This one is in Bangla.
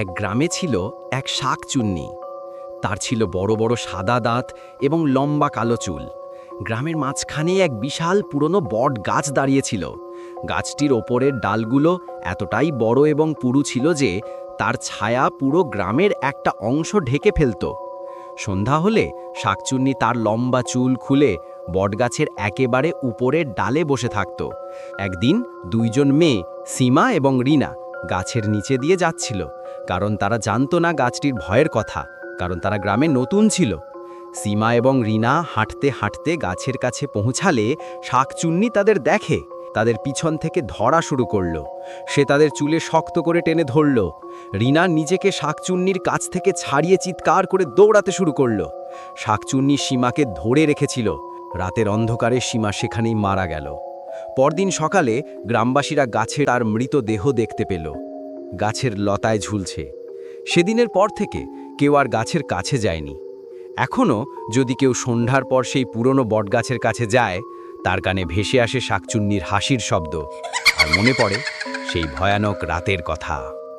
এক গ্রামে ছিল এক শাকচুন্নি তার ছিল বড় বড় সাদা দাঁত এবং লম্বা কালো চুল। গ্রামের মাঝখানে এক বিশাল পুরনো বট গাছ দাঁড়িয়েছিল। গাছটির ওপরের ডালগুলো এতটাই বড় এবং পুরু ছিল যে তার ছায়া পুরো গ্রামের একটা অংশ ঢেকে ফেলত। সন্ধ্যা হলে শাকচুন্নি তার লম্বা চুল খুলে বটগাছের একেবারে উপরের ডালে বসে থাকত। একদিন দুইজন মেয়ে, সীমা এবং রিনা গাছের নিচে দিয়ে যাচ্ছিল। কারণ তারা জানতো না গাছটির ভয়ের কথা, কারণ তারা গ্রামে নতুন ছিল। সীমা এবং রিনা হাঁটতে হাঁটতে গাছের কাছে পৌঁছালে শাকচুন্নি তাদের দেখে, তাদের পিছন থেকে ধরা শুরু করল। সে তাদের চুলে শক্ত করে টেনে ধরল। রিনা নিজেকে শাকচুন্নির কাছ থেকে ছাড়িয়ে চিৎকার করে দৌড়াতে শুরু করল। শাকচুন্নি সীমাকে ধরে রেখেছিল। রাতের অন্ধকারে সীমা সেখানেই মারা গেল। পরদিন সকালে গ্রামবাসীরা গাছে তার মৃতদেহ দেখতে পেল। গাছের লতায় ঝুলছে। সেদিনের পর থেকে কেউ আর গাছের কাছে যায়নি। এখনও যদি কেউ সন্ধ্যার পর সেই পুরনো বটগাছের কাছে যায়, তার কানে ভেসে আসে শাকচুন্নির হাসির শব্দ। আর মনে পড়ে সেই ভয়ানক রাতের কথা।